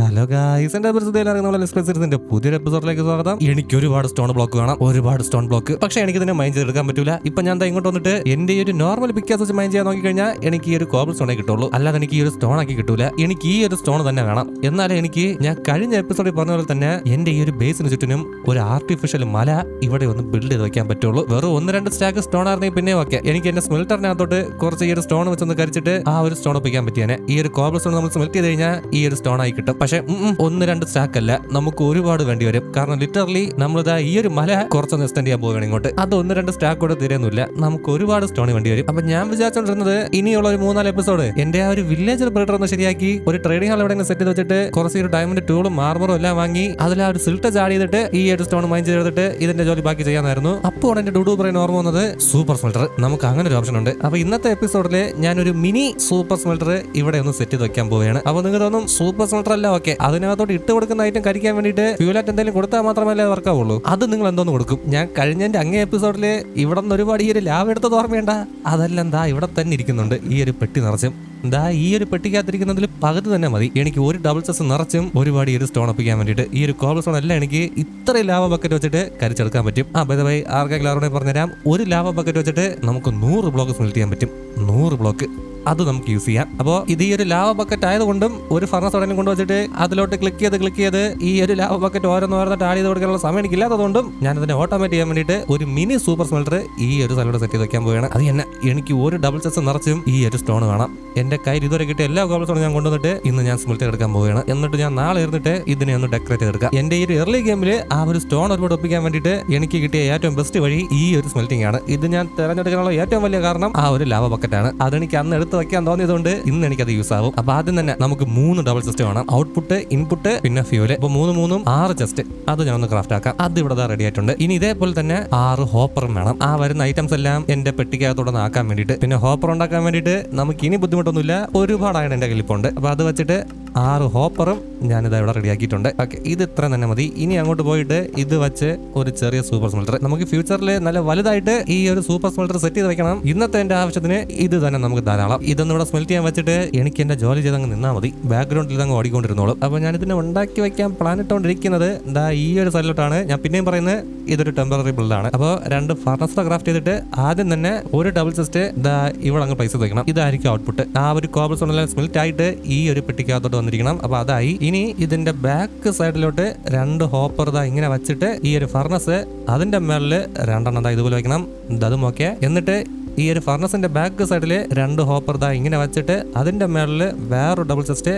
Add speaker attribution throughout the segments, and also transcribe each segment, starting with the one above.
Speaker 1: Hello guys എന്റെ പരിസ്ഥിതിന്റെ പുതിയൊരു എപ്പിസോഡിലേക്ക് സ്വാഗതം. എനിക്ക് ഒരുപാട് സ്റ്റോൺ ബ്ലോക്ക് കാണാം. ഒരുപാട് സ്റ്റോൺ ബ്ലോക്ക് പക്ഷെ എനിക്ക് ഇതിനെ മൈൻഡ് ചെയ്തെടുക്കാൻ പറ്റില്ല ഇപ്പൊ ഞാൻ ഇങ്ങോട്ട് വന്നിട്ട് എന്റെ ഈ ഒരു നോർമൽ പിക്കാസ് വെച്ച് മൈൻഡ് ചെയ്യാൻ നോക്കി നോക്കിക്കഴിഞ്ഞാൽ എനിക്ക് ഈ ഒരു കോബിൾ സ്റ്റോണേ കിട്ടുള്ളൂ. അല്ലാതെ എനിക്ക് ഈ ഒരു സ്റ്റോൺ ആക്കി കിട്ടൂല. എനിക്ക് ഈ ഒരു സ്റ്റോൺ തന്നെ വേണം. എന്നാലേ എനിക്ക് ഞാൻ കഴിഞ്ഞ എപ്പിസോഡിൽ പറഞ്ഞ പോലെ തന്നെ എന്റെ ഈ ഒരു ബേസിന് ചുറ്റിനും ഒരു ആർട്ടിഫിഷ്യൽ മല ഇവിടെ ഒന്ന് ബിൽഡ് ചെയ്ത് വെക്കാൻ പറ്റുള്ളൂ. വെറും ഒന്ന് രണ്ട് സ്റ്റാക്ക് സ്റ്റോൺ ആയിരുന്നെങ്കിൽ പിന്നെ ഓക്കെ എനിക്ക് എന്റെ സ്മെൽറ്ററിനകത്തോട്ട് കുറച്ച് ഈ ഒരു സ്റ്റോൺ വെച്ചൊന്ന് കരിച്ചിട്ട് ആ ഒരു സ്റ്റോൺ ഒപ്പിക്കാൻ പറ്റിയാനെ. ഈ ഒരു കോബിൾ സ്റ്റോൺ നമ്മൾ സ്മെൽറ്റ് ചെയ്ത് കഴിഞ്ഞാൽ ഈ ഒരു സ്റ്റോൺ ആയി കിട്ടും. പക്ഷെ ഒന്ന് രണ്ട് സ്റ്റാക്ക് അല്ല നമുക്ക് ഒരുപാട് വേണ്ടി വരും. കാരണം ലിറ്ററലി നമ്മളിതാ ഈ ഒരു മല കുറച്ചൊന്ന് എക്സ്റ്റെൻഡ് ചെയ്യാൻ പോവുകയാണ് ഇങ്ങോട്ട്. അത് ഒന്ന് രണ്ട് സ്റ്റാക്ക് കൂടെ തീരുന്നില്ല നമുക്ക് ഒരുപാട് സ്റ്റോൺ വേണ്ടി വരും. അപ്പൊ ഞാൻ വിചാരിച്ചോണ്ടിരുന്നത് ഇനിയുള്ള ഒരു മൂന്നാൽ എപ്പിസോഡ് എന്റെ ആ ഒരു വില്ലേജ് ബ്രിഡർ ഒന്ന് ശരിയാക്കി ഒരു ട്രേഡിംഗ് ഹാൾ എവിടെ സെറ്റ് ചെയ്ത് വെച്ചിട്ട് കുറച്ച് ഒരു ഡയമണ്ട് ടൂളും മാർബറും എല്ലാം വാങ്ങി അതിൽ ആ ഒരു സിൽട്ട് ചാടി ചെയ്തിട്ട് ഈ ഒരു സ്റ്റോൺ മൈൻ ചെയ്തിട്ട് ഇതിന്റെ ജോലി ബാക്കി ചെയ്യാനായിരുന്നു. അപ്പോൾ എന്റെ ഡുഡു പറയുന്ന ഓർമ്മ വന്നത് സൂപ്പർ സ്മെൽട്ടർ നമുക്ക് അങ്ങനെ ഒരു ഓപ്ഷൻ ഉണ്ട്. അപ്പൊ ഇന്നത്തെ എപ്പിസോഡിൽ ഒരു മിനി സൂപ്പർ സ്മെൽട്ടർ ഇവിടെ ഒന്ന് സെറ്റ് ചെയ്ത് വെക്കാൻ പോവുകയാണ്. അപ്പൊ നിങ്ങൾ തോന്നും സൂപ്പർ സ്മെൽട്ടർ അല്ല ഓക്കെ അതിനകത്തോട്ട് ഇട്ട് കൊടുക്കുന്ന ഐറ്റം കഴിക്കാൻ വേണ്ടിയിട്ട് ഫ്യൂലാറ്റ് എന്തെങ്കിലും കൊടുത്താൽ മാത്രമല്ലേ വർക്കാവുള്ളൂ അത് നിങ്ങൾ എന്തോന്ന് കൊടുക്കും? ഞാൻ കഴിഞ്ഞതിന്റെ അങ്ങേ എപ്പിസോഡിൽ ഇവിടെ നിന്ന് ഒരുപാട് ഈ ഒരു ലാഭം എടുത്തത് ഓർമ്മയുണ്ട? അതെല്ലാം എന്താ ഇവിടെ തന്നെ ഇരിക്കുന്നുണ്ട്. ഈ ഒരു പെട്ടി നിറച്ചും. എന്താ ഈ ഒരു പെട്ടിക്കകത്തിരിക്കുന്നതിൽ പകുതി തന്നെ മതി. എനിക്ക് ഒരു ഡബിൾ സെസ് നിറച്ചും ഒരുപാട് ഈ ഒരു സ്റ്റോൺ ഒപ്പിക്കാൻ വേണ്ടിയിട്ട്. ഈ ഒരു കോബിൾ സ്റ്റോൺ എല്ലാം എനിക്ക് ഇത്ര ലാവ ബക്കറ്റ് വെച്ചിട്ട് കരിച്ചെടുക്കാൻ പറ്റും. ആ ബൈ ആർക്കെങ്കിലും ആരോടെ പറഞ്ഞുതരാം. ഒരു ലാവ ബക്കറ്റ് വെച്ചിട്ട് നമുക്ക് നൂറ് ബ്ലോക്ക് സ്മെൽറ്റ് ചെയ്യാൻ പറ്റും. നൂറ് ബ്ലോക്ക് അത് നമുക്ക് യൂസ് ചെയ്യാം. അപ്പോൾ ഇത് ഈ ഒരു ലാവ ബക്കറ്റ് ആയതുകൊണ്ടും ഒരു ഫർണസ് ഉടനെ കൊണ്ടുവച്ചിട്ട് അതിലോട്ട് ക്ലിക്ക് ചെയ്ത് ക്ലിക്ക് ചെയ്ത് ഈ ഒരു ലാവ ബക്കറ്റ് ഓരോന്ന് ഓരോന്നിട്ട് ആഡ് ചെയ്ത് കൊടുക്കാനുള്ള സമയം എനിക്കില്ലാത്തതുകൊണ്ടും ഞാൻ അതിനെ ഓട്ടോമേറ്റ് ചെയ്യാൻ വേണ്ടിയിട്ട് ഒരു മിനി സൂപ്പർ സ്മെൽറ്റർ ഈ ഒരു സ്ഥലത്ത് സെറ്റ് ചെയ്ത് വെക്കാൻ പോവുകയാണ്. അത് തന്നെ എനിക്ക് ഒരു ഡബിൾ ചെസ് നിറച്ചും ഈ ഒരു സ്റ്റോൺ വേണം എന്റെ കയ്യിൽ ഇതുവരെ കിട്ടിയ എല്ലാ ഗോബിൾ ഞാൻ കൊണ്ടുവന്നിട്ട് ഇന്ന് ഞാൻ സ്മെൽറ്റർ എടുക്കാൻ പോവുകയാണ്. എന്നിട്ട് ഞാൻ നാളെ ഇരുന്നിട്ട് ഇതിനെ ഒന്ന് ഡെക്കറേറ്റ് ചെയ്തെടുക്കാം എന്റെ ഈ ഒരു എർലി ഗെയിമിൽ ആ ഒരു സ്റ്റോൺ ഒരുപാട് ഒപ്പിക്കാൻ വേണ്ടിയിട്ട് എനിക്ക് കിട്ടിയ ഏറ്റവും ബെസ്റ്റ് വഴി ഈ ഒരു സ്മെൽറ്റിംഗ് ആണ്. ഇത് ഞാൻ തിരഞ്ഞെടുക്കാനുള്ള ഏറ്റവും വലിയ കാരണം ആ ഒരു ലാവ ബക്കറ്റാണ് അതെനിക്ക് അന്ന് എടുത്ത് വെക്കാൻ തോന്നിയതുകൊണ്ട് ഇന്ന് എനിക്കത് യൂസ് ആവും. അപ്പൊ ആദ്യം തന്നെ നമുക്ക് മൂന്ന് ഡബിൾ സിസ്റ്റം വേണം. ഔട്ട്പുട്ട് ഇൻപുട്ട് പിന്നെ ഫ്യൂൽ അപ്പൊ മൂന്ന് മൂന്നും ആറ് ചെസ്റ്റ് അത് ഞാൻ ഒന്ന് ക്രാഫ്റ്റ് ആക്കാം. അത് ഇവിടെ റെഡി ആയിട്ടുണ്ട്. ഇനി ഇതേപോലെ തന്നെ ആറ് ഹോപ്പറും വേണം. ആ വരുന്ന ഐറ്റംസ് എല്ലാം എന്റെ പെട്ടിക്കകത്തോടെ ആക്കാൻ വേണ്ടിയിട്ട്. പിന്നെ ഹോപ്പർ ഉണ്ടാക്കാൻ വേണ്ടിയിട്ട് നമുക്ക് ഇനി ബുദ്ധിമുട്ടൊന്നുമില്ല. ഒരുപാട് അയൺ എന്റെ കയ്യിലിപ്പുണ്ട്. അപ്പൊ അത് വെച്ചിട്ട് ആറ് ഹോപ്പറും ഞാനിത് ഇവിടെ റെഡിയാക്കിയിട്ടുണ്ട്. ഓക്കെ ഇത് ഇത്ര തന്നെ മതി. ഇനി അങ്ങോട്ട് പോയിട്ട് ഇത് വെച്ച് ഒരു ചെറിയ സൂപ്പർ സ്മെൽറ്റർ നമുക്ക് ഫ്യൂച്ചറിൽ നല്ല വലുതായിട്ട് ഈ ഒരു സൂപ്പർ സ്മെൽറ്റർ സെറ്റ് ചെയ്ത് വെക്കണം. ഇന്നത്തെ എന്റെ ആവശ്യത്തിന് ഇത് തന്നെ നമുക്ക് ധാരാളം. ഇതൊന്നും ഇവിടെ സ്മെൽറ്റ് ചെയ്യാൻ വെച്ചിട്ട് എനിക്ക് എന്റെ ജോലി ചെയ്തങ്ങ് നിന്നാൽ മതി. ബാക്ക്ഗ്രൗണ്ടിൽ അങ്ങ് ഓടിക്കൊണ്ടിരുന്നോളും. അപ്പോൾ ഇതിനെ ഉണ്ടാക്കി വെക്കാൻ പ്ലാൻ ഇട്ടുകൊണ്ടിരിക്കുന്നത് ദാ ഈ ഒരു സൈഡിലോട്ടാണ്. ഞാൻ പിന്നെയും പറയുന്നത് ഇതൊരു ടെമ്പററി ബിൽഡാണ് അപ്പോൾ രണ്ട് ഫർണസ് ക്രാഫ്റ്റ് ചെയ്തിട്ട് ആദ്യം തന്നെ ഒരു ഡബിൾ ചെസ്റ്റ് ദാ ഇവിടെ അങ്ങ് പ്ലേസ് ചെയ്ത് വെക്കണം. ഇതായിരിക്കും ഔട്ട്പുട്ട് ആ ഒരു കോബിൾ സ്റ്റോണെല്ലാം സ്മെൽറ്റ് ആയിട്ട് ഈ ഒരു പെട്ടിക്കകത്തോട്ട് വന്നിരിക്കണം. അപ്പോൾ അതായി. ഇനി ഇതിന്റെ ബാക്ക് സൈഡിലോട്ട് രണ്ട് ഹോപ്പർ ഇതാ ഇങ്ങനെ വെച്ചിട്ട് ഈ ഒരു ഫർണസ് അതിന്റെ മേളിൽ രണ്ടെണ്ണം ഇതുപോലെ വെക്കണം. അതും ഓക്കെ എന്നിട്ട് ഈ ഒരു ഫർണസിന്റെ ബാക്ക് സൈഡിൽ രണ്ട് ഹോപ്പർ ഇതാ ഇങ്ങനെ വെച്ചിട്ട് അതിന്റെ മേളിൽ വേറൊരു ഡബിൾ ചെസ്റ്റ്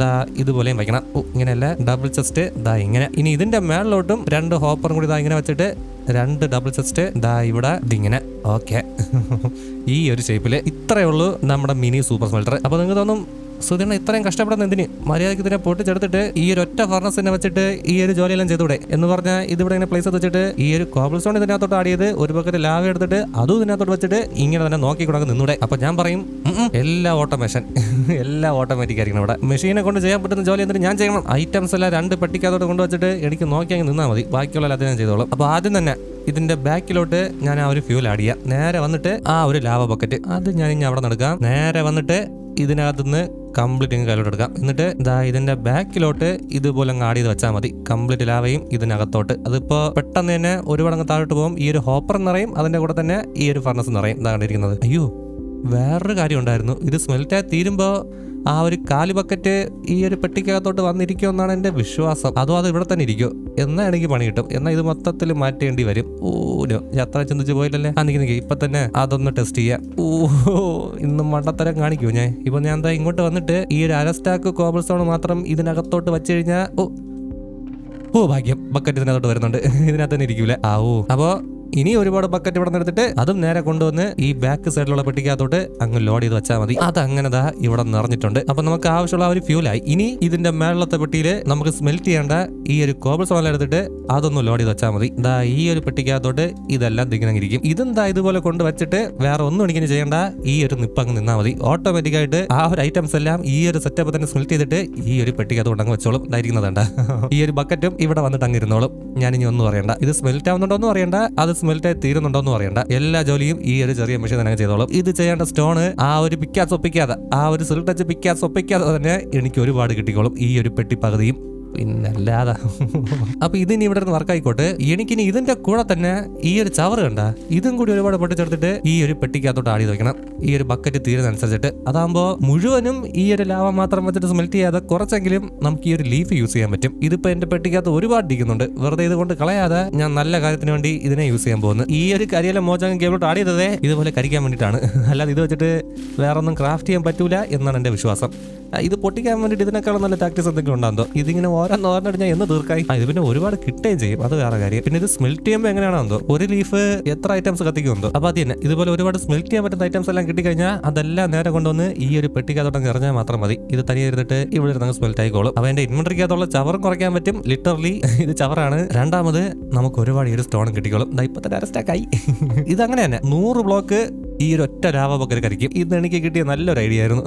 Speaker 1: ദാ ഇതുപോലെയും വെക്കണം. ഓ ഇങ്ങനെയല്ല. ഡബിൾ ചെസ്റ്റ് ദാ ഇങ്ങനെ. ഇനി ഇതിന്റെ മേളിലോട്ടും രണ്ട് ഹോപ്പറും കൂടി ദാ ഇങ്ങനെ വെച്ചിട്ട് രണ്ട് ഡബിൾ ചെസ്റ്റ് ദാ ഇവിടെ ഇതിങ്ങനെ. ഓക്കെ ഈ ഒരു ഷേപ്പിൽ ഇത്രയേ ഉള്ളൂ നമ്മുടെ മിനി സൂപ്പർ സ്മെൽറ്റർ അപ്പോൾ നിങ്ങൾക്ക് തോന്നും സുധീണ ഇത്രയും കഷ്ടപ്പെടുന്ന എന്തിന്? മര്യാദയ്ക്ക് ഇതിനെ പൊട്ടിച്ചെടുത്തിട്ട് ഈ ഫർണസ് ഫർണസിനെ വെച്ചിട്ട് ഈ ഒരു ജോലിയെല്ലാം ചെയ്തൂടെ എന്ന് പറഞ്ഞാൽ ഇതിവിടെ ഇങ്ങനെ പ്ലേസ് വെച്ചിട്ട് ഈ ഒരു കോബിൾ സ്റ്റോൺ ഇതിനകത്തോട്ട് ആഡ് ചെയ്ത് ഒരു പക്കത്ത് ലാവ എടുത്തിട്ട് അതും ഇതിനകത്തോട്ട് വെച്ചിട്ട് ഇങ്ങനെ തന്നെ നോക്കി കൂടെ നിന്നൂടെ. അപ്പൊ ഞാൻ പറയും എല്ലാം ഓട്ടോമേഷൻ എല്ലാ ഓട്ടോമാറ്റിക് ആയിരിക്കണം ഇവിടെ. മെഷീനെ കൊണ്ട് ചെയ്യാൻ പറ്റുന്ന ജോലി എന്നിട്ട് ഞാൻ ചെയ്യണം? ഐറ്റംസ് എല്ലാം രണ്ട് പെട്ടിക്കകത്തോട്ട് കൊണ്ടുവച്ചിട്ട് എനിക്ക് നോക്കി അങ്ങ് നിന്നാൽ മതി. ബാക്കിയുള്ള അത് ഞാൻ ചെയ്തോളും. അപ്പൊ ആദ്യം തന്നെ ഇതിന്റെ ബാക്കിലോട്ട് ഞാൻ ആ ഒരു ഫ്യൂൽ ആഡ് ചെയ്യാം. നേരെ വന്നിട്ട് ആ ഒരു ലാവ ബക്കറ്റ് അത് ഞാൻ ഇനി അവിടെ നടക്കാം നേരെ വന്നിട്ട് ഇതിനകത്തുനിന്ന് കംപ്ലീറ്റ് ഇങ്ങ് കയ്യിലോട്ട് എടുക്കാം. എന്നിട്ട് ഇതാ ഇതിന്റെ ബാക്കിലോട്ട് ഇതുപോലെ ആഡ് ചെയ്ത് വെച്ചാൽ മതി. കംപ്ലീറ്റ് ലാവയും ഇതിനകത്തോട്ട്. അതിപ്പോ പെട്ടെന്ന് തന്നെ ഒരു വടങ്ങ് താഴോട്ട് പോകും. ഈ ഒരു ഹോപ്പർ നിറയും അതിന്റെ കൂടെ തന്നെ ഈ ഒരു ഫർണസ് നിറയും. ഇതാ കണ്ടിരിക്കുന്നത്. അയ്യോ വേറൊരു കാര്യം ഉണ്ടായിരുന്നു. ഇത് സ്മെൽറ്റായി തീരുമ്പോ ആ ഒരു കാലി ബക്കറ്റ് ഈ ഒരു പെട്ടിക്കകത്തോട്ട് വന്നിരിക്കുമെന്നാണ് എന്റെ വിശ്വാസം. അതോ അത് ഇവിടെ തന്നെ ഇരിക്കുമോ എന്നാ എനിക്ക് പണി കിട്ടും. എന്നാൽ ഇത് മൊത്തത്തിൽ മാറ്റേണ്ടി വരും. ഓനോ യാത്ര ചിന്തിച്ച് പോയില്ലല്ലേ? ആ നിൽക്കി ഇപ്പൊ തന്നെ അതൊന്ന് ടെസ്റ്റ് ചെയ്യാം. ഓ ഇന്ന് മണ്ടത്തരം കാണിക്കൂ ഞാൻ. ഇപ്പൊ ഞാൻ എന്താ ഇങ്ങോട്ട് വന്നിട്ട് ഈ ഒരു അരസ്റ്റാക്ക് കോബിൾ സ്റ്റോൺ മാത്രം ഇതിനകത്തോട്ട് വെച്ച് കഴിഞ്ഞാൽ ഓ ഓ ഭാഗ്യം. ബക്കറ്റ് ഇതിനകത്തോട്ട് വരുന്നുണ്ട്. ഇതിനകത്ത് തന്നെ ഇരിക്കൂല. ആ ഓ. അപ്പോ ഇനി ഒരുപാട് ബക്കറ്റ് ഇവിടെ എടുത്തിട്ട് അതും നേരെ കൊണ്ടുവന്ന് ഈ ബാക്ക് സൈഡിലുള്ള പെട്ടിക്കകത്തോട്ട് അങ്ങ് ലോഡ് ചെയ്ത് വെച്ചാൽ മതി. അത് അങ്ങനെ ദാ ഇവിടെ നിറഞ്ഞിട്ടുണ്ട്. അപ്പൊ നമുക്ക് ആവശ്യമുള്ള ഒരു ഫ്യൂലായി ഇനി ഇതിന്റെ മേളത്തെ പെട്ടിയിൽ നമുക്ക് സ്മെൽറ്റ് ചെയ്യേണ്ട ഈ ഒരു കോബിൾ സോണൽ എടുത്തിട്ട് അതൊന്ന് ലോഡ് ചെയ്ത് വെച്ചാൽ മതി. ദാ ഈ ഒരു പെട്ടിക്കകത്തോട്ട് ഇതെല്ലാം തിങ്ങനങ്ങിരിക്കും ഇതും ദാ ഇതുപോലെ കൊണ്ട് വെച്ചിട്ട് വേറെ ഒന്നും എനിക്കിനി ചെയ്യേണ്ട ഈ ഒരു നിപ്പ് അങ്ങ് നിന്നാൽ മതി. ഓട്ടോമാറ്റിക് ആയിട്ട് ആ ഒരു ഐറ്റംസ് എല്ലാം ഈ ഒരു സെറ്റപ്പ് തന്നെ സ്മെൽറ്റ് ചെയ്തിട്ട് ഈ ഒരു പെട്ടിക്കകത്തോട്ട് അങ്ങ് വെച്ചോളും. ഇതായിരിക്കുന്നതണ്ട ഈ ഒരു ബക്കറ്റും ഇവിടെ വന്നിട്ട് അങ്ങ് ഇരുന്നോളും. ഞാൻ ഇനി ഒന്നും അറിയണ്ട. ഇത് സ്മെൽറ്റ് ആവുന്നുണ്ടോ ഒന്നും അറിയണ്ട. അത് സ്മെൽറ്റ് ആയി തീരുന്നുണ്ടോ എന്ന് പറയണ്ട എല്ലാ ജോലിയും ഈ ഒരു ചെറിയ മെഷീൻ തന്നെ ചെയ്തോളും. ഇത് ചെയ്യേണ്ട സ്റ്റോണ് ആ ഒരു പിക്കാസ് ഒപ്പിക്കാതെ ആ ഒരു സിൽ ടച്ച് പിക്കാസ് ഒപ്പിക്കാതെ തന്നെ എനിക്ക് ഒരുപാട് കിട്ടിക്കോളും ഈ ഒരു പെട്ടി പകുതിയും. പിന്നല്ലാതെ. അപ്പൊ ഇതിനി ഇവിടെ നിന്ന് വർക്ക് ആയിക്കോട്ടെ എനിക്കിനി ഇതിന്റെ കൂടെ തന്നെ ഈ ഒരു ചവറ് കണ്ട ഇതും കൂടി ഒരുപാട് പൊട്ടിച്ചെടുത്തിട്ട് ഈ ഒരു പെട്ടിക്കകത്തോട്ട് ആടി വെക്കണം. ഈ ഒരു ബക്കറ്റ് തീരുന്നതനുസരിച്ചിട്ട്. അതാകുമ്പോൾ മുഴുവനും ഈ ഒരു ലാവ മാത്രം വെച്ചിട്ട് സ്മെൽറ്റ് ചെയ്യാതെ കുറച്ചെങ്കിലും നമുക്ക് ഈ ഒരു ലീഫ് യൂസ് ചെയ്യാൻ പറ്റും. ഇതിപ്പോ എന്റെ പെട്ടിക്കകത്ത് ഒരുപാട് ഇരിക്കുന്നുണ്ട്. വെറുതെ ഇതുകൊണ്ട് കളയാതെ ഞാൻ നല്ല കാര്യത്തിന് വേണ്ടി ഇതിനെ യൂസ് ചെയ്യാൻ പോകുന്നു. ഈ ഒരു കരിയിലെ മോചകം കേബിളോട്ട് ആടിയതേ ഇതുപോലെ കരിക്കാൻ വേണ്ടിയിട്ടാണ്. അല്ലാതെ ഇത് വെച്ചിട്ട് വേറെ ഒന്നും ക്രാഫ്റ്റ് ചെയ്യാൻ പറ്റൂല എന്നാണ് എന്റെ വിശ്വാസം. ഇത് പൊട്ടിക്കാൻ വേണ്ടിയിട്ട് ഇതിനേക്കാളും നല്ല ടാക്ടീസ് എന്തെങ്കിലും ഉണ്ടോ ഇതിങ്ങനെ ഓരോന്ന് ഞാൻ എന്ന് തീർക്കായി ഇത് പിന്നെ ഒരുപാട് കിട്ടുകയും ചെയ്യും. അത് വേറെ കാര്യം. പിന്നെ ഇത് സ്മെൽറ്റ് ചെയ്യുമ്പോൾ എങ്ങനെയാണോന്തോ ഒരു ലീഫ് എത്ര ഐറ്റംസ് കത്തിക്കുന്നുണ്ടോ അപ്പൊ അത് തന്നെ. ഇതുപോലെ ഒരുപാട് സ്മെൽറ്റ് ചെയ്യാൻ പറ്റുന്ന ഐറ്റംസ് എല്ലാം കിട്ടിക്കഴിഞ്ഞാൽ അതെല്ലാം നേരെ കൊണ്ടുവന്ന് ഈ ഒരു പെട്ടിക്കകത്തോട്ട് നിറഞ്ഞാൽ മാത്രം മതി. ഇത് തനിയെ ഇരുന്നിട്ട് ഇവിടെ ഇരുന്ന് സ്മെൽറ്റ് ആയിക്കോളും. അപ്പൊ എന്റെ ഇൻവെന്ററിക്കകത്തുള്ള ചവറും കുറയ്ക്കാൻ പറ്റും. ലിറ്ററലി ഇത് ചവറാണ്. രണ്ടാമത് നമുക്ക് ഒരുപാട് ഈ ഒരു സ്റ്റോണും കിട്ടിക്കോളും. ഇപ്പൊ തന്നെ അരസ്റ്റാക്കായി ഇത് അങ്ങനെ തന്നെ. നൂറ് ബ്ലോക്ക് ഈ ഒരു ഒറ്റ രാവ ബക്കർ കരിക്കും. ഇത് എനിക്ക് കിട്ടിയ നല്ലൊരു ഐഡിയ ആയിരുന്നു.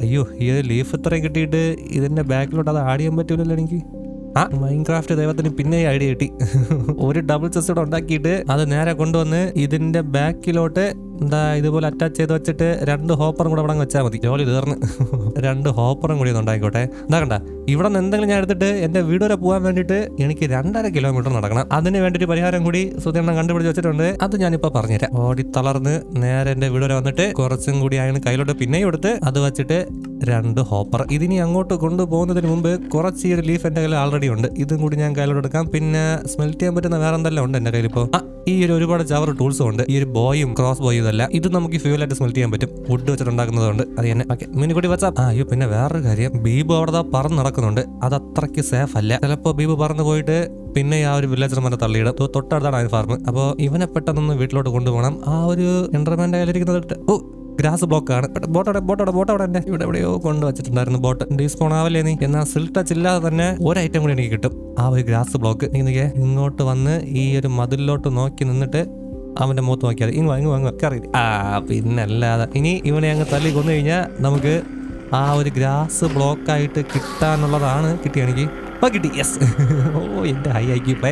Speaker 1: അയ്യോ ഈ ഒരു ലീഫ് ഇത്രയും കിട്ടിയിട്ട് ഇതിന്റെ ബാക്കിലോട്ട് അത് ആഡ് ചെയ്യാൻ പറ്റൂലല്ലോ എനിക്ക്? ആ മൈൻക്രാഫ്റ്റ് ദൈവത്തിന് പിന്നെ ഐഡിയ കിട്ടി. ഒരു ഡബിൾ ചെസ് ഉണ്ടാക്കിയിട്ട് അത് നേരെ കൊണ്ടുവന്ന് ഇതിന്റെ ബാക്കിലോട്ട് എന്താ ഇതുപോലെ അറ്റാച്ച് ചെയ്ത് വെച്ചിട്ട് രണ്ട് ഹോപ്പറും കൂടെ അവിടെ വെച്ചാൽ മതി. ജോലി തീർന്ന്. രണ്ട് ഹോപ്പറും കൂടി ഒന്ന് ഉണ്ടായിക്കോട്ടെ എന്താ കണ്ട ഇവിടെ നിന്ന് എന്തെങ്കിലും ഞാൻ എടുത്തിട്ട് എന്റെ വീട് വരെ പോകാൻ വേണ്ടിയിട്ട് എനിക്ക് രണ്ടര കിലോമീറ്റർ നടക്കണം. അതിന് വേണ്ടിയിട്ട് പരിഹാരം കൂടി സുധീർണം കണ്ടുപിടിച്ച് വെച്ചിട്ടുണ്ട്. അത് ഞാനിപ്പോ പറഞ്ഞുതരാം. ഓടി തളർന്ന് നേരെ എന്റെ വീട് വരെ വന്നിട്ട് കുറച്ചും കൂടി അയാൾ കയ്യിലോട്ട് പിന്നെയും എടുത്ത് അത് വെച്ചിട്ട് രണ്ട് ഹോപ്പർ ഇതിനി അങ്ങോട്ട് കൊണ്ടുപോകുന്നതിന് മുമ്പ് കുറച്ച് ഒരു ലീഫ് എന്റെ കയ്യിൽ ആൾറെഡി ഉണ്ട്. ഇതും കൂടി ഞാൻ കയ്യിലോട്ട് എടുക്കാം. പിന്നെ സ്മെൽറ്റ് ചെയ്യാൻ പറ്റുന്ന വേറെ എന്തെല്ലാം ഉണ്ട് എന്റെ കയ്യിൽ ഇപ്പോൾ ഈ ഒരു ഒരുപാട് ചവർ ടൂൾസും ഉണ്ട്. ഈ ഒരു ബോയും ക്രോസ് ബോയും ഇതല്ല ഇത് നമുക്ക് ഫ്യൂലായിട്ട് സ്മെൽറ്റ് ചെയ്യാൻ പറ്റും. വുഡ് വെച്ചിട്ടുണ്ടാക്കുന്നതുകൊണ്ട് അത് തന്നെ. ഓക്കെ മിനിക്കുട്ടി വാട്സാപ്പ് ആ അയ്യോ പിന്നെ വേറൊരു കാര്യം. ബീബു അവിടെ പറന്ന് നടക്കുന്നുണ്ട്. അത് അത്രയ്ക്ക് സേഫ് അല്ല. ചിലപ്പോൾ ബീബ് പറന്ന് പോയിട്ട് പിന്നെ ആ ഒരു വില്ലേജർ മരം തള്ളിയിടും. തൊട്ടടുത്താണ് ആ ഫാർമ് അപ്പോൾ ഇവനെ പെട്ടെന്നൊന്ന് വീട്ടിലോട്ട് കൊണ്ടുപോകണം. ആ ഒരു എന്റർമാന്റെ കയ്യിലിരിക്കുന്നത് ഓ ഗ്രാസ് ബ്ലോക്ക് ആണ്. ബോട്ടോടെ ബോട്ടോടെ അവിടെ തന്നെ. ഇവിടെ എവിടെയോ കൊണ്ട് വെച്ചിട്ടുണ്ടായിരുന്നു ബോട്ട് ഡീസ്പോൺ ആവല്ലേ നീ? എന്നാൽ സിൽ ടച്ച് ഇല്ലാതെ തന്നെ ഒരു ഐറ്റം കൂടി എനിക്ക് കിട്ടും. ആ ഒരു ഗ്രാസ് ബ്ലോക്ക് നീ ഇങ്ങോട്ട് വന്ന് ഈ ഒരു മതിലിലോട്ട് നോക്കി നിന്നിട്ട് അവന്റെ മുഖത്ത് നോക്കിയാൽ ഇങ്ങ് ഇങ്ങോ ഇങ്ങോ. കയറി ആ പിന്നല്ലാതെ ഇനി ഇവനെ അങ്ങ് തല്ലി കൊന്നു കഴിഞ്ഞാൽ നമുക്ക് ആ ഒരു ഗ്രാസ് ബ്ലോക്കായിട്ട് കിട്ടാനുള്ളതാണ് കിട്ടിയ കിട്ടി. യെസ് ഓ എന്റെ ഹൈ പ്ലേ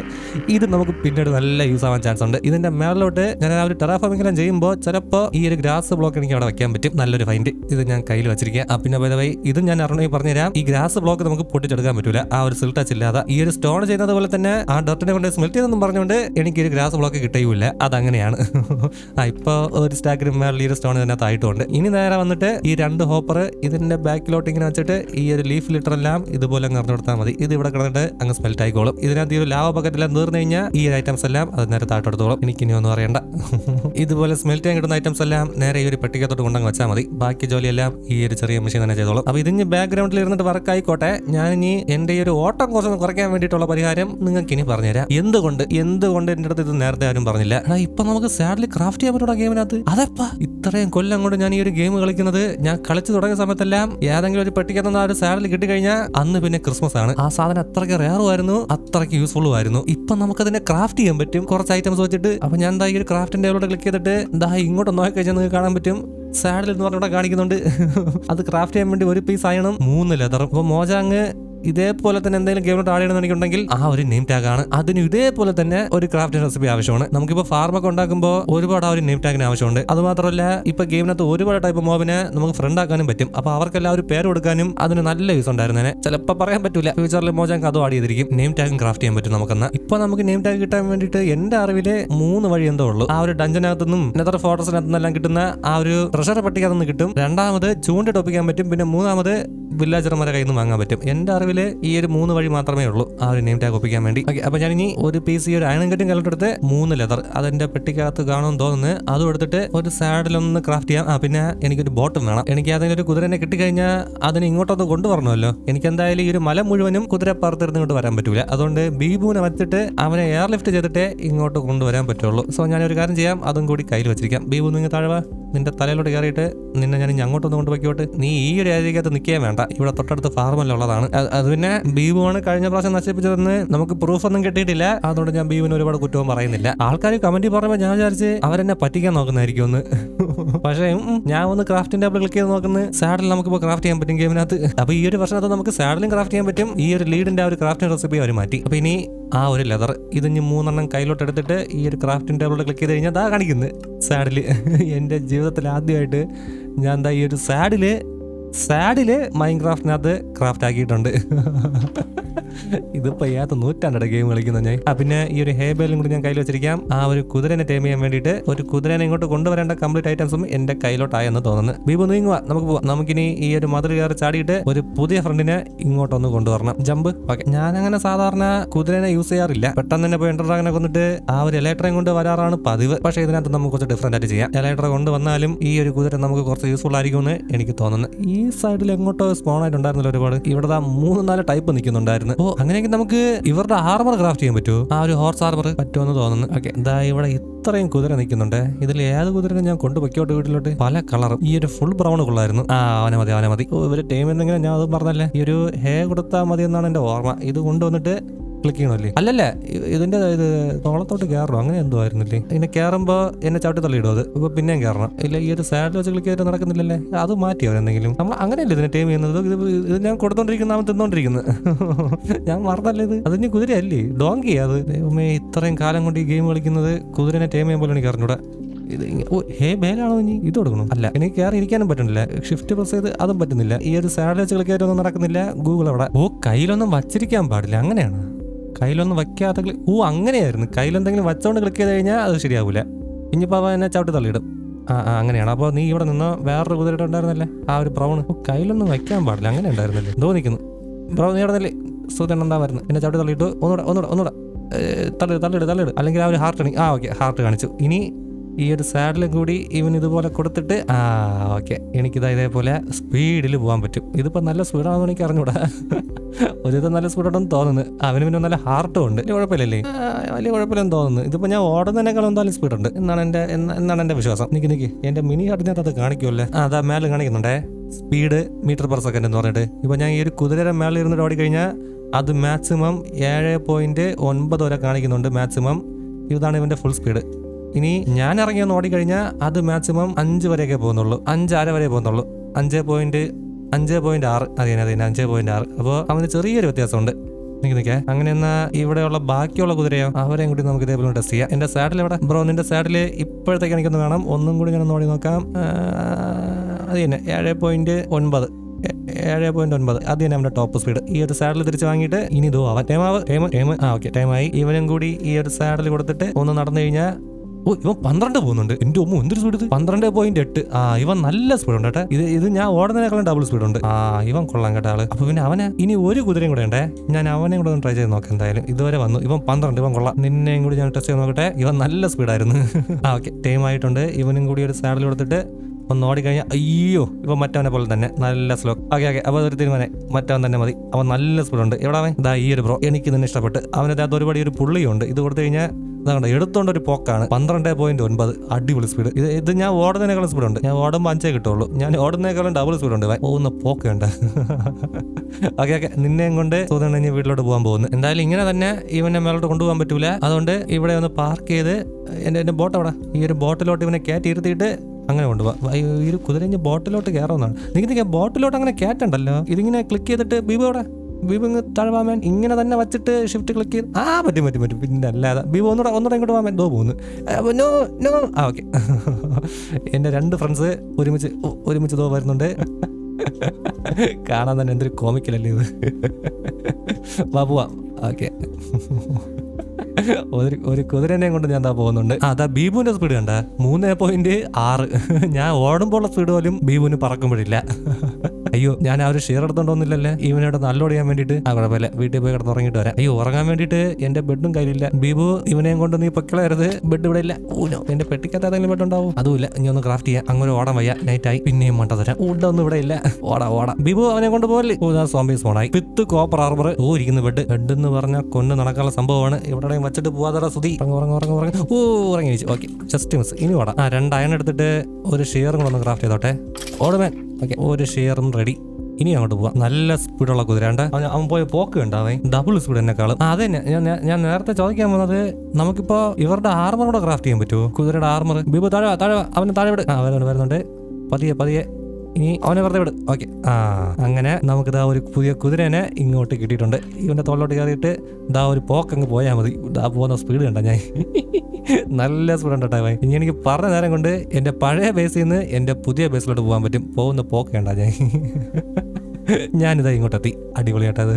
Speaker 1: ഇത് നമുക്ക് പിന്നീട് നല്ല യൂസ് ആവാൻ ചാൻസ് ഉണ്ട്. ഇതിന്റെ മേളിലോട്ട് ഞാൻ ആ ഒരു ടെറാഫോമിങ്ങനെ ചെയ്യുമ്പോൾ ചിലപ്പോൾ ഈ ഒരു ഗ്രാസ് ബ്ലോക്ക് എനിക്ക് അവിടെ വെക്കാൻ പറ്റും. നല്ലൊരു ഫൈൻഡ് ഇത് ഞാൻ കയ്യിൽ വെച്ചിരിക്കുക. ആ, പിന്നെ ബൈ ഇത് ഞാൻ അറിയണമെങ്കിൽ പറഞ്ഞുതരാം. ഈ ഗ്രാസ് ബ്ലോക്ക് നമുക്ക് പൊട്ടിച്ചെടുക്കാൻ പറ്റൂല. ആ ഒരു സിൽ ടച്ച് ഇല്ലാതെ. ഈ ഒരു സ്റ്റോൺ ചെയ്യുന്നത് പോലെ തന്നെ ആ ഡോട്ടിനെ കൊണ്ട് സ്മെൽറ്റ് ചെയ്തെന്നും പറഞ്ഞുകൊണ്ട് എനിക്ക് ഒരു ഗ്രാസ് ബ്ലോക്ക് കിട്ടുകയില്ല അതങ്ങനെയാണ്. ആ ഇപ്പോൾ ഒരു സ്റ്റാക്കിന് മേളിൽ ഈ ഒരു സ്റ്റോൺ ഇതിനകത്ത് ആയിട്ടുണ്ട്. ഇനി നേരെ വന്നിട്ട് ഈ രണ്ട് ഹോപ്പർ ഇതിന്റെ ബാക്കിലോട്ട് ഇങ്ങനെ വെച്ചിട്ട് ഈ ഒരു ലീഫ് ലിറ്റർ എല്ലാം ഇതുപോലെ അങ്ങ് അറിഞ്ഞു കൊടുത്താൽ മതി. ഇത് ഇവിടെ കിടന്നിട്ട് അങ്ങ് സ്മെൽറ്റ് ആയിക്കോളും. ഇതിനകത്ത് ഈ ഒരു ലാവ ബക്കറ്റെല്ലാം തീർന്നു കഴിഞ്ഞാൽ ഈ ഐറ്റംസ് എല്ലാം അത് നേരെ താട്ടെടുത്തോളും എനിക്ക് ഇനി ഒന്നും അറിയണ്ട. ഇതുപോലെ സ്മെൽറ്റ് ചെയ്യാൻ കിട്ടുന്ന ഐറ്റംസ് എല്ലാം നേരെ ഈ ഒരു പെട്ടിക്കത്തോട്ട് കൊണ്ടങ്ങ് വെച്ചാൽ മതി. ബാക്കി ജോലിയെല്ലാം ഈ ഒരു ചെറിയ മെഷീൻ തന്നെ ചെയ്തോളും. അപ്പൊ ഇതിന് ബാക്ക്ഗ്രൗണ്ടിൽ ഇരുന്നിട്ട് വർക്ക് ആയിക്കോട്ടെ. ഞാൻ ഇനി എന്റെ ഈ ഒരു ഓട്ടം കുറച്ചൊന്ന് കുറയ്ക്കാൻ വേണ്ടിയിട്ടുള്ള പരിഹാരം നിങ്ങൾക്ക് ഇനി പറഞ്ഞുതരാം. എന്തുകൊണ്ട്? എന്തുകൊണ്ട് എന്റെ അടുത്ത് ഇത് നേരത്തെ ആരും പറഞ്ഞില്ല? ഇപ്പൊ നമുക്ക് സാഡിൽ ക്രാഫ്റ്റ് ചെയ്യാൻ പറ്റുള്ള ഗെയിമിനകത്ത് അതെപ്പാ? ഇത്രയും കൊല്ലം കൊണ്ട് ഞാൻ ഈ ഒരു ഗെയിം കളിക്കുന്നത് ഞാൻ കളിച്ചു തുടങ്ങിയ സമയത്തെല്ലാം ഏതെങ്കിലും ഒരു പെട്ടിക്കുന്ന ആ ഒരു സാഡിൽ കിട്ടിക്കഴിഞ്ഞാൽ അന്ന് പിന്നെ ക്രിസ്മസ് ആണ്. ആ അത്രയ്ക്ക് റെയറുമായിരുന്നു അത്രയ്ക്ക് യൂസ്ഫുള്ളും ആയിരുന്നു. ഇപ്പൊ നമുക്ക് അതിനെ ക്രാഫ്റ്റ് ചെയ്യാൻ പറ്റും. കുറച്ച് ഐറ്റംസ് വെച്ചിട്ട് അപ്പൊ ഞാൻ എന്താ ഈ ഒരു ക്രാഫ്റ്റിന്റെ അവിടെ ക്ലിക്ക് ചെയ്തിട്ട് എന്താ ഇങ്ങോട്ട് നോക്കി കഴിഞ്ഞാൽ നിങ്ങൾക്ക് കാണാൻ പറ്റും. സാഡിൽ എന്ന് പറഞ്ഞിവിടെ കാണിക്കുന്നുണ്ട്. അത് ക്രാഫ്റ്റ് ചെയ്യാൻ വേണ്ടി ഒരു പീസ് ആയണം. മൂന്ന് ലെതറും അപ്പൊ മോജാങ് ഇതേപോലെ തന്നെ എന്തെങ്കിലും ഗെയിമിലോട്ട് ആഡ് ചെയ്യണമെന്നുണ്ടെങ്കിൽ ആ ഒരു നെയിം ടാഗ് ആണ്. അതിന് ഇതേപോലെ തന്നെ ഒരു ക്രാഫ്റ്റ് റെസിപ്പി ആവശ്യമാണ്. നമുക്കിപ്പോൾ ഫാർമൊക്കെ ഉണ്ടാക്കുമ്പോൾ ഒരുപാട് ആ ഒരു നെയിം ടാഗിന് ആവശ്യമുണ്ട്. അത് മാത്രമല്ല ഇപ്പൊ ഗെയിമിനകത്ത് ഒരുപാട് ടൈപ്പ് മോബിനെ നമുക്ക് ഫ്രണ്ട് ആക്കാനും പറ്റും. അപ്പൊ അവർക്കെല്ലാം ഒരു പേര് കൊടുക്കാനും അതിന് നല്ല യൂസ് ഉണ്ടായിരുന്നേനെ. ചിലപ്പോൾ പറയാൻ പറ്റില്ല ഫ്യൂച്ചറിൽ മോജാങ്ക് അതും ആഡ് ചെയ്തിരിക്കും. നെയിം ടാഗും ക്രാഫ്റ്റ് ചെയ്യാൻ പറ്റും നമുക്കെന്ന്. ഇപ്പൊ നമുക്ക് നെയിം ടാഗ് കിട്ടാൻ വേണ്ടിയിട്ട് എന്റെ അറിവിൽ മൂന്ന് വഴി എന്തോ ഉള്ളൂ. ആ ഒരു ഡഞ്ചനകത്തുനിന്നും നെതർ ഫോട്ടോസിനകത്തു കിട്ടുന്ന ആ ഒരു ട്രഷർ പട്ടികയിൽ നിന്ന് കിട്ടും. രണ്ടാമത് ചൂണ്ടി ടോപ്പിക്കാൻ പറ്റും. പിന്നെ മൂന്നാമത് വില്ലാജർമാരെ കയ്യിൽ നിന്ന് വാങ്ങാൻ പറ്റും. എന്റെ അറിവിൽ ഈ ഒരു മൂന്ന് വഴി മാത്രമേ ഉള്ളൂ ആ ഒരു നെയിം ടാഗ് ഒപ്പിക്കാൻ വേണ്ടി. ഓക്കെ ഞാൻ ഇനി ഒരു പീസ് ഈ ഒരു അയണം കെട്ടും കലട്ടെടുത്ത് മൂന്ന് ലെതർ അതിന്റെ പെട്ടിക്കകത്ത് കാണുമെന്ന് തോന്നുന്നു. അതും എടുത്തിട്ട് ഒരു സാഡിലൊന്ന് ക്രാഫ്റ്റ് ചെയ്യാം. ആ പിന്നെ എനിക്കൊരു ബോട്ടും വേണം. എനിക്ക് അതിന് ഒരു കുതിരനെ കിട്ടിക്കഴിഞ്ഞാൽ അതിന് ഇങ്ങോട്ടൊന്ന് കൊണ്ടുവരണമല്ലോ. എനിക്ക് എന്തായാലും ഈ ഒരു മല മുഴുവനും കുതിര പറത്തിരുന്ന് ഇങ്ങോട്ട് വരാൻ പറ്റൂല. അതുകൊണ്ട് ബീബുവിനെ വച്ചിട്ട് അവനെ എയർ ലിഫ്റ്റ് ചെയ്തിട്ടേ ഇങ്ങോട്ട് കൊണ്ടുവരാൻ പറ്റുള്ളൂ. സോ ഞാനൊരു കാര്യം ചെയ്യാം. അതും കൂടി കയ്യിൽ വെച്ചിരിക്കാം. ബീബു നിങ്ങൾ താഴെ നിന്റെ തലയിലോട്ട് കയറിയിട്ട് നിന്നെ ഞാൻ അങ്ങോട്ടൊന്ന് കൊണ്ടുപോയിക്കോട്ട്. നീ ഈ ഒരു ഏരിയക്കകത്ത് നിൽക്കുകയും വേണ്ട. ഇവിടെ തൊട്ടടുത്ത് ഫാർമല്ല ഉള്ളതാണ്. അത് പിന്നെ ബീബുവാണ് കഴിഞ്ഞ പ്രാവശ്യം നശിപ്പിച്ചതെന്ന് നമുക്ക് പ്രൂഫ് ഒന്നും കിട്ടിയിട്ടില്ല. അതുകൊണ്ട് ഞാൻ ബീബിന് ഒരുപാട് കുറ്റവും പറയുന്നില്ല. ആൾക്കാർ കമന്റ് പറയുമ്പോൾ ഞാൻ വിചാരിച്ച് അവരെന്നെ പറ്റിക്കാൻ നോക്കുന്നതായിരിക്കും ഒന്ന് പക്ഷേ ഞാൻ ഒന്ന് ക്രാഫ്റ്റിന്റെ ടേബിൾ ക്ലിക്ക് ചെയ്ത് നോക്കുന്നത് സാഡിൽ നമുക്കിപ്പോൾ ക്രാഫ്റ്റ് ചെയ്യാൻ പറ്റും ഗെയിമിനകത്ത്. അപ്പോൾ ഈ ഒരു വർഷനകത്ത് നമുക്ക് സാഡിലും ക്രാഫ്റ്റ് ചെയ്യാൻ പറ്റും. ഈ ഒരു ലീഡിന്റെ ആ ഒരു ക്രാഫ്റ്റിംഗ് റെസിപ്പി അവർ മാറ്റി. അപ്പോൾ ഇനി ആ ഒരു ലെതർ ഇത് ഇനി മൂന്നെണ്ണം കയ്യിലോട്ട് എടുത്തിട്ട് ഈ ഒരു ക്രാഫ്റ്റിംഗ് ടേബിളിൽ ക്ലിക്ക് ചെയ്ത് കഴിഞ്ഞാൽ അതാ കാണിക്കുന്നത് സാഡിൽ എന്റെ ജീവിതത്തിൽ ആദ്യമായിട്ട് ഞാൻ എന്താ ഈ ഒരു സാഡിൽ സാഡിൽ മൈൻക്രാഫ്റ്റിനകത്ത് ക്രാഫ്റ്റ് ആക്കിയിട്ടുണ്ട്. ഇതിപ്പോ ഏത് നൂറ്റാണ്ടട ഗെയിം കളിക്കുന്ന ഞാൻ. ആ പിന്നെ ഈ ഒരു ഹേബേലും കൂടി ഞാൻ കയ്യിൽ വെച്ചിരിക്കാം. ആ ഒരു കുതിരനെ ടേം ചെയ്യാൻ വേണ്ടിയിട്ട് ഒരു കുതിരനെ ഇങ്ങോട്ട് കൊണ്ടുവരേണ്ട കംപ്ലീറ്റ് ഐറ്റംസും എന്റെ കയ്യിലോട്ടായെന്ന് തോന്നുന്നു. ബീബു നീങ്ങുക നമുക്ക് പോവാം. നമുക്കിനി ഈ ഒരു മതിൽ കയറി ചാടിയിട്ട് ഒരു പുതിയ ഫ്രണ്ടിനെ ഇങ്ങോട്ടൊന്ന് കൊണ്ടുവരണം. ജമ്പ് ഓക്കെ ഞാൻ അങ്ങനെ സാധാരണ കുതിരനെ യൂസ് ചെയ്യാറില്ല. പെട്ടെന്ന് തന്നെ പോയി എന്റർഡ്രാഗനെ കൊന്നിട്ട് ആ ഒരു എലക്ട്രയും കൊണ്ട് വരാറാണ് പതിവ്. പക്ഷേ ഇതിനകത്ത് നമുക്ക് കുറച്ച് ഡിഫറെന്റ് ആയിട്ട് ചെയ്യാം. എലക്ട്ര കൊണ്ടുവന്നാലും ഈ ഒരു കുതിര നമുക്ക് കുറച്ച് യൂസ്ഫുൾ ആയിരിക്കുമെന്ന് എനിക്ക് തോന്നുന്നു. ഈ സൈഡിൽ എങ്ങോട്ടോ സ്പോൺ ആയിട്ടുണ്ടായിരുന്നല്ലോ ഒരുപാട്. ഇവിടെ മൂന്ന് നാല് ടൈപ്പ് നിൽക്കുന്നുണ്ടായിരുന്നു. ഓ അങ്ങനെയെങ്കിൽ നമുക്ക് ഇവരുടെ ആർമർ ക്രാഫ്റ്റ് ചെയ്യാൻ പറ്റുമോ ആ ഒരു ഹോർസ് ആർമർ പറ്റുമെന്ന് തോന്നുന്നു. ഓക്കെ ദാ ഇവിടെ ഇത്രയും കുതിര നിൽക്കുന്നുണ്ട്. ഇതിൽ ഏത് കുതിരനെ ഞാൻ കൊണ്ടുപോയിക്കോട്ട് വീട്ടിലോട്ട്? പല കളറും ഈ ഒരു ഫുൾ ബ്രൗൺ കൊള്ളായിരുന്നു. ആ അവനെ മതി അവനെ മതി. ഇവർ ടൈം എന്തെങ്കിലും ഞാൻ അത് പറഞ്ഞല്ലേ? ഈ ഒരു ഹേ കൊടുത്താൽ മതി എന്നാണ് എന്റെ ഓർമ്മ. ഇത് കൊണ്ടുവന്നിട്ട് ക്ലിക്ക് ചെയ്യണമല്ലേ? അല്ലല്ല ഇതിന്റെ ഇത് തോളത്തോട്ട് കയറണം അങ്ങനെ എന്തോ ആയിരുന്നില്ലേ? ഇങ്ങനെ കയറുമ്പോ എന്നെ ചവിട്ടി തള്ളിയിടും അത്. ഇപ്പൊ പിന്നെയും കയറണം ഇല്ല ഈ ഒരു സാഡിൽ വെച്ച് ക്ലിക്ക് ചെയ്തിട്ട് നടക്കുന്നില്ലല്ലേ? അത് മാറ്റി അവരെന്തെങ്കിലും നമ്മൾ അങ്ങനെയല്ലേ ഇതിനെ ടൈം ചെയ്യുന്നത്? ഇത് ഞാൻ കൊടുത്തോണ്ടിരിക്കുന്ന അവൻ തിന്നോണ്ടിരിക്കുന്നത് ഞാൻ മറന്നല്ലേ ഇത്? അതിന് കുതിരയല്ലേ? ഡോങ്കി അത്. ദൈവമേ ഇത്രയും കാലം കൊണ്ട് ഈ ഗെയിം കളിക്കുന്നത് കുതിരനെ ടൈം പോലെ എനിക്ക് അറിഞ്ഞൂടാ. ഇത് ഹേ മേലാണോ ഇനി? ഇത് കൊടുക്കണം? അല്ല എനിക്ക് കയറി ഇരിക്കാനും പറ്റുന്നില്ല. ഷിഫ്റ്റ് പ്രസ് ചെയ്ത് അതും പറ്റുന്നില്ല. ഈ ഒരു സാഡിൽ വെച്ച് ചെയ്തിട്ടൊന്നും നടക്കുന്നില്ല. ഗൂഗിൾ അവിടെ ഓ കയ്യിലൊന്നും വച്ചിരിക്കാൻ പാടില്ല. അങ്ങനെയാണ്. കയ്യിലൊന്നും വയ്ക്കാത്ത ഓ അങ്ങനെയായിരുന്നു. കയ്യിലെന്തെങ്കിലും വച്ചോണ്ട് ക്ലിക്ക് ചെയ്ത് കഴിഞ്ഞാൽ അത് ശരിയാവില്ല ഇനിയിപ്പോൾ അവൻ എന്നെ ചവിട്ടി തള്ളിയിടും. ആ ആ അങ്ങനെയാണ്. അപ്പോൾ നീ ഇവിടെ നിന്ന് വേറൊരു കുതിരയുടെ ഉണ്ടായിരുന്നല്ലേ? ആ ഒരു ബ്രൗൺ കയ്യിലൊന്നും വയ്ക്കാൻ പാടില്ല. അങ്ങനെ ഉണ്ടായിരുന്നല്ലേ? എന്തോ നിൽക്കുന്നു ബ്രൗൺ നീ ഇവിടെ നല്ലേ സൂര്യൻ എന്താ വരുന്നത്? എന്നെ ചവിട്ടി തള്ളിയിട്ട് ഒന്നുകൂടെ ഒന്നുകൂടെ ഒന്നുകൂടെ. തള്ളി തള്ളിട് തള്ളിട് അല്ലെങ്കിൽ ആ ഒരു ഹാർട്ട് ആ ഓക്കെ ഹാർട്ട് കാണിച്ചു. ഇനി ഈ ഒരു സാഡിലും കൂടി ഇവൻ ഇതുപോലെ കൊടുത്തിട്ട് ആ ഓക്കെ എനിക്കിതാ ഇതേപോലെ സ്പീഡിൽ പോകാൻ പറ്റും. ഇതിപ്പോൾ നല്ല സ്പീഡാണെന്ന് എനിക്ക് അറിഞ്ഞൂടാ. ഒരു നല്ല സ്പീഡുണ്ടെന്ന് തോന്നുന്നു. അവന് പിന്നെ നല്ല ഹാർട്ടും ഉണ്ട്. വലിയ കുഴപ്പമില്ലല്ലേ? വലിയ കുഴപ്പമില്ലെന്ന് തോന്നുന്നു. ഇതിപ്പോ ഞാൻ ഓടുന്നതിനേക്കാളും എന്തായാലും സ്പീഡുണ്ട് എന്നാണ് എന്റെ എന്നാണ് എന്റെ വിശ്വാസം. നിക്ക് നിക്ക്. എന്റെ മിനി ഹാർട്ടിനകത്ത് അത് കാണിക്കുമല്ലേ അതാ മേലെ കാണിക്കുന്നുണ്ടേ. സ്പീഡ് മീറ്റർ പെർ സെക്കൻഡ് എന്ന് പറഞ്ഞിട്ട്. ഇപ്പൊ ഞാൻ ഈ ഒരു കുതിരയുടെ മേളിൽ ഇരുന്നിട്ട് ഓടിക്കഴിഞ്ഞാൽ അത് മാക്സിമം ഏഴ് പോയിന്റ് ഒൻപത് വരെ കാണിക്കുന്നുണ്ട് മാക്സിമം ഇതാണ് ഇവന്റെ ഫുൾ സ്പീഡ് ഇനി ഞാൻ ഇറങ്ങി ഒന്ന് ഓടിക്കഴിഞ്ഞാൽ അത് മാക്സിമം അഞ്ച് വരെയൊക്കെ പോകുന്നുള്ളൂ. അഞ്ചര വരെ പോകുന്നുള്ളൂ. അഞ്ച് പോയിന്റ് അഞ്ച് പോയിന്റ് ആറ് അതെ അതെ അഞ്ച് പോയിന്റ് ആറ്. അപ്പോൾ അവന് ചെറിയൊരു വ്യത്യാസമുണ്ട്. നിക്ക് നിൽക്കേ അങ്ങനെ എന്നാ ഇവിടെയുള്ള ബാക്കിയുള്ള കുതിരയോ അവരെയും കൂടി നമുക്ക് ഇതേപോലെ ടെസ്റ്റ് ചെയ്യാം. എന്റെ സാഡിൽ എവിടെ? ബ്രോ നിന്റെ സാഡിൽ ഇപ്പോഴത്തേക്ക് എനിക്കൊന്ന് വേണം. ഒന്നും കൂടി ഞാൻ ഓടി നോക്കാം. അത് തന്നെ. ഏഴ് പോയിന്റ് ഒൻപത്. ഏഴ് പോയിന്റ് ഒൻപത്. അത് തന്നെ അവന്റെ ടോപ്പ് സ്പീഡ്. ഈ ഒരു സാഡിൽ തിരിച്ച് വാങ്ങിയിട്ട് ഇനി ഇതോ അവൻ. ടൈമാവ് ടൈം ടൈം. ആ ഓക്കെ ടൈമായി. ഇവനും കൂടി ഈ ഒരു സാഡിൽ കൊടുത്തിട്ട് ഒന്ന് നടന്നു കഴിഞ്ഞാൽ ഓ ഇവൻ പന്ത്രണ്ട് പോകുന്നുണ്ട്. എന്റെ ഒമ്മ എന്തൊരു സ്പീഡ് പന്ത്രണ്ട് പോയിന്റ് എട്ട്. ആ ഇവൻ നല്ല സ്പീഡ് ഉണ്ട് കേട്ടെ. ഇത് ഇത് ഞാൻ ഓടുന്നതിനേക്കാളും ഡബിൾ സ്പീഡ് ഉണ്ട്. ആ ഇവൻ കൊള്ളാം കേട്ടാൾ അപ്പൊ പിന്നെ അവനെ ഇനി ഒരു കുതിരയും കൂടെ ഉണ്ടേ? ഞാൻ അവനെ കൂടെ ഒന്ന് ട്രൈ ചെയ്ത് നോക്കാം എന്തായാലും. ഇതുവരെ വന്നു. ഇവൻ പന്ത്രണ്ട് ഇവൻ കൊള്ളാം. നിന്നെയും കൂടി ഞാൻ ടെസ്റ്റ് ചെയ്ത് നോക്കട്ടെ. ഇവൻ നല്ല സ്പീഡായിരുന്നു ആ ഓക്കെ ടൈം ആയിട്ടുണ്ട്. ഇവനും കൂടി ഒരു സാഡിൽ കൊടുത്തിട്ട് ഒന്ന് ഓടിക്കഴിഞ്ഞാൽ അയ്യോ ഇവൻ മറ്റവനെ പോലെ തന്നെ. നല്ല സ്ലോ ഓക്കെ ഓക്കെ അപ്പോൾ ഒരു തീരുമാനം മറ്റവൻ തന്നെ മതി. അവൻ നല്ല സ്പീഡ് ഉണ്ട്. എവിടെ അവൻ? ഇതാ ഈ ഒരു ബ്രോ എനിക്ക് നിന്നെ ഇഷ്ടപ്പെട്ട്. അവനകത്ത് ഒരുപാട് ഒരു പുള്ളിയുണ്ട്. ഇത് കൊടുത്തു കഴിഞ്ഞാൽ ഇതാണ്ട് എടുത്തോണ്ട് ഒരു പോക്കാണ്. പന്ത്രണ്ട് പോയിന്റ് ഒൻപത്. അടിപൊളി സ്പീഡ് ഇത് ഇത് ഞാൻ ഓടുന്നതിനേക്കാളും സ്പീഡുണ്ട് ഞാൻ ഓടുമ്പോൾ അഞ്ചേ കിട്ടുള്ളൂ. ഞാൻ ഓടുന്നതിനേക്കാളും ഡബിൾ സ്പീഡ് ഉണ്ട്. പോകുന്ന പോക്കുണ്ട് ഓക്കെ ഓക്കെ. നിന്നെയും കൊണ്ട് ഇനി വീട്ടിലോട്ട് പോകാൻ പോകുന്നു. എന്തായാലും ഇങ്ങനെ തന്നെ ഇവനെ മേലോട്ട് കൊണ്ടുപോകാൻ പറ്റൂല. അതുകൊണ്ട് ഇവിടെ ഒന്ന് പാർക്ക് ചെയ്ത് എന്റെ എന്റെ ബോട്ട് അവിടെ. ഈ ഒരു ബോട്ടിലോട്ട് ഇവനെ കയറ്റി ഇരുത്തിയിട്ട് അങ്ങനെ കൊണ്ടുപോകാം. ഈ ഒരു കുതിരഞ്ഞ് ബോട്ടിലോട്ട് കയറുന്നതാണ് നിങ്ങൾക്ക് ബോട്ടിലോട്ട് അങ്ങനെ കയറ്റണ്ടല്ലോ? ഇതിങ്ങനെ ക്ലിക്ക് ചെയ്തിട്ട് ബീബു അവിടെ താഴെ പോകാൻ ഇങ്ങനെ തന്നെ വെച്ചിട്ട് ഷിഫ്റ്റ് ക്ലിക്ക് ചെയ്ത് ആ പറ്റും പറ്റും പറ്റും. പിന്നെ അല്ലാതെ ബീബു ഒന്നുകൂടെ ഒന്നുകൂടെ ഇങ്ങോട്ട് പോകാൻ ദോ പോകുന്നു നോ നോ. ആ ഓക്കെ എന്റെ രണ്ട് ഫ്രണ്ട്സ് ഒരുമിച്ച് ഒരുമിച്ച് ദോ വരുന്നുണ്ട്. കാണാൻ തന്നെ എന്തൊരു കോമിക്കലല്ലേ ഇത്. വാ പോവാം. ഓക്കെ ഒരു ഒരു കുതിരനെയും കൊണ്ട് ഞാൻ എന്താ പോകുന്നുണ്ട്. അതാ ബീബുവിന്റെ സ്പീഡ് കണ്ട. മൂന്ന് പോയിന്റ് ആറ്. ഞാൻ ഓടുമ്പോൾ സ്പീഡ് പോലും ബീബുവിന് പറക്കുമ്പോഴില്ല. അയ്യോ ഞാൻ ആ ഒരു ഷെയർ എടുത്തോണ്ടോന്നില്ലല്ലേ ഇവനോട് നല്ലോട് ചെയ്യാൻ വേണ്ടിയിട്ട്. ആ കുഴപ്പമില്ല. വീട്ടിൽ പോയി കിടന്ന് ഉറങ്ങിയിട്ട് വരാം. അയ്യോ ഉറങ്ങാൻ വേണ്ടിയിട്ട് എന്റെ ബെഡും കയ്യിലില്ല. ബീബു ഇവനെയും കൊണ്ട് നീ പൊക്കളരുത് ബെഡ് ഇവിടെ ഇല്ല. ഊനോ എന്റെ പെട്ടിക്കകത്ത് ഏതെങ്കിലും ബെഡ് ഉണ്ടാവും. അതുമില്ല ഇനി ഒന്ന് ക്രാഫ്റ്റ് ചെയ്യാം. അങ്ങനെ ഓടാൻ വയ്യ. നൈറ്റ് ആയി. പിന്നെയും മണ്ട തരാം. ഉണ്ടൊന്നും ഇവിടെ ഇല്ല. ഓടാ ഓടാ. ബിബു അവനെ കൊണ്ട് പോകല്ലേ ഓ സോംബീസ് ഫോണായി വിത്ത് കോപ്പർ ആർബർ ഓ ഇരിക്കുന്ന ബെഡ് ബെഡ് എന്ന് പറഞ്ഞാൽ കൊണ്ട് നടക്കാനുള്ള സംഭവമാണ്. ഇവിടെ വെച്ചിട്ട് പോവാതെ സുതി ഉറങ്ങ ഉറങ്ങ ഉറങ്ങ ഓ ഉറങ്ങി ഓക്കെ ജസ്റ്റ് മിസ് ഇനി ഓടാം. ആ രണ്ട് അയൺ എടുത്തിട്ട് ഒരു ഷെയറും കൂടെ ഒന്ന് ക്രാഫ്റ്റ് ചെയ്തോട്ടെ. ഓടുമേൻ ഓക്കെ ഒരു ഷെയറും റെഡി ഇനി അങ്ങോട്ട് പോവാം. നല്ല സ്പീഡുള്ള കുതിരണ്ട് അവൻ പോയ പോക്ക് ഉണ്ടാവേ ഡബിൾ സ്പീഡ് എന്നെക്കാളും. അതെ ഞാൻ- നേരത്തെ ചോദിക്കാൻ പോകുന്നത് നമുക്കിപ്പോ ഇവരുടെ ആർമർ കൂടെ ക്രാഫ്റ്റ് ചെയ്യാൻ പറ്റുമോ കുതിരയുടെ ആർമർ ബിബു താഴെ താഴെ. അവന് താഴെ വിട്. വരുന്നുണ്ട്. പതിയെ പതിയെ. ഇനി അവനെ വെറുതെ വിട്. ഓക്കെ. ആ അങ്ങനെ നമുക്ക് ദാ ഒരു പുതിയ കുതിരനെ ഇങ്ങോട്ട് കിട്ടിയിട്ടുണ്ട്. ഇവന്റെ തോളിലോട്ട് കയറിയിട്ട് ഇതാ ഒരു പോക്കങ്ങ് പോയാൽ മതി. ഇതാ പോകുന്ന സ്പീഡ് കണ്ട ഞാൻ. നല്ല സ്പീഡ് ഉണ്ട് കേട്ടോ ഇനി എനിക്ക് പറഞ്ഞ നേരം കൊണ്ട് എന്റെ പഴയ ബേസിൽ നിന്ന് എന്റെ പുതിയ ബേസിലോട്ട് പോകാൻ പറ്റും. പോകുന്ന പോക്ക് കണ്ട ഞാൻ. ഞാനിതാ ഇങ്ങോട്ടെത്തി. അടിപൊളിയായിട്ടത്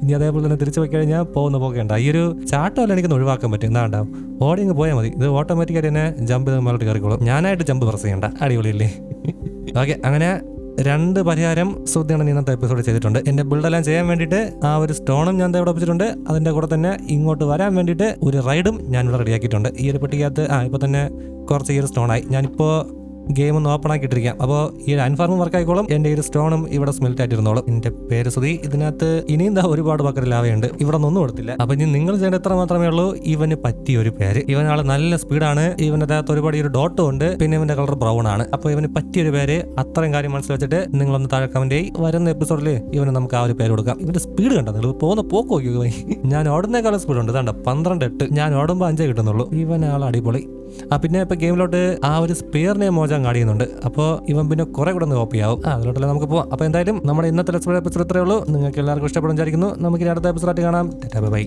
Speaker 1: ഇനി അതേപോലെ തന്നെ തിരിച്ചു പോയി കഴിഞ്ഞാൽ പോകുന്ന പോക്കേണ്ട ഈ ഒരു ചാട്ടമല്ല എനിക്കൊന്ന് ഒഴിവാക്കാൻ പറ്റും. എന്താ ഓടി ഇങ്ങ് പോയാൽ മതി. ഇത് ഓട്ടോമാറ്റിക്കായിട്ട് തന്നെ ജമ്പ് മേലോട്ട് കയറിക്കോളും. ഞാനായിട്ട് ജമ്പ് പ്രസ് ചെയ്യണ്ട. അടിപൊളിയല്ലേ? ഓക്കെ അങ്ങനെ രണ്ട് പരിഹാരം സുദ്ധിയാണ് ഇന്നത്തെ എപ്പിസോഡ് ചെയ്തിട്ടുണ്ട്. എന്റെ ബിൽഡെല്ലാം ചെയ്യാൻ വേണ്ടിയിട്ട് ആ ഒരു സ്റ്റോണും ഞാൻ ഇവിടെ വെച്ചിട്ടുണ്ട്. അതിന്റെ കൂടെ തന്നെ ഇങ്ങോട്ട് വരാൻ വേണ്ടിയിട്ട് ഒരു റൈഡും ഞാൻ ഇവിടെ റെഡിയാക്കിയിട്ടുണ്ട് ഈ ഒരു പെട്ടിക്കകത്ത് ആ ഇപ്പോൾ തന്നെ കുറച്ച് ഈ ഒരു സ്റ്റോണായി ഞാനിപ്പോൾ ഗെയിം ഒന്ന് ഓപ്പൺ ആക്കിയിട്ടിരിക്കാം. അപ്പോൾ ഈ ഒരു അൻഫാർമും വർക്ക് ആയിക്കോളും. എന്റെ ഒരു സ്റ്റോണും ഇവിടെ സ്മെൽറ്റ് ആയിട്ടിരുന്നോളും. എന്റെ പേര് സുധി ഇതിനകത്ത് ഇനിയും എന്താ ഒരുപാട് ബക്കറ്റ് ലാവയുണ്ട്. ഇവിടെ ഒന്നും കൊടുത്തില്ല അപ്പൊ ഇനി നിങ്ങൾ ചെയ്യേണ്ട എത്ര മാത്രമേ ഉള്ളൂ. ഇവന് പറ്റിയ ഒരു പേര്. ഇവനാൾ നല്ല സ്പീഡാണ് ഇവന്റെ അകത്ത് ഒരുപാട് ഒരു ഡോട്ടും ഉണ്ട്. പിന്നെ ഇവന്റെ കളർ ബ്രൗൺ ആണ്. അപ്പോൾ ഇവന് പറ്റിയൊരു പേര് അത്രയും കാര്യം മനസ്സിൽ വെച്ചിട്ട് നിങ്ങളൊന്ന് താഴെ കമന്റ് ചെയ്യും. വരുന്ന എപ്പിസോഡിൽ ഇവന് നമുക്ക് ആ ഒരു പേര് കൊടുക്കാം. ഇവന്റെ സ്പീഡ് കണ്ടോ? നിങ്ങൾ പോകുന്ന പോക്ക് നോക്കി ഞാൻ ഓടുന്നേക്കാളും സ്പീഡ് ഉണ്ട്. ഇതാണ്ട? പന്ത്രണ്ട് എട്ട്. ഞാൻ ഓടുമ്പോൾ അഞ്ചേ കിട്ടുന്നുള്ളൂ. ഇവനാൾ അടിപൊളി. ആ പിന്നെ ഇപ്പൊ ഗെയിമിലോട്ട് ആ ഒരു സ്പെയറിനെ മോചം കാണിക്കുന്നുണ്ട്. അപ്പോൾ ഇവൻ പിന്നെ കുറെ കൂടെ ഒന്ന് കോപ്പി ആവും. അതിലോട്ടല്ലേ നമുക്ക് പോവാം. അപ്പോൾ എന്തായാലും നമ്മുടെ ഇന്നത്തെ എപ്പിസോഡ് ഇത്രയേ ഉള്ളൂ. നിങ്ങൾക്ക് എല്ലാവർക്കും ഇഷ്ടപ്പെടും വിചാരിക്കുന്നു. നമുക്ക് ഇനി അടുത്ത എപ്പിസോഡായിട്ട് കാണാം. ബൈ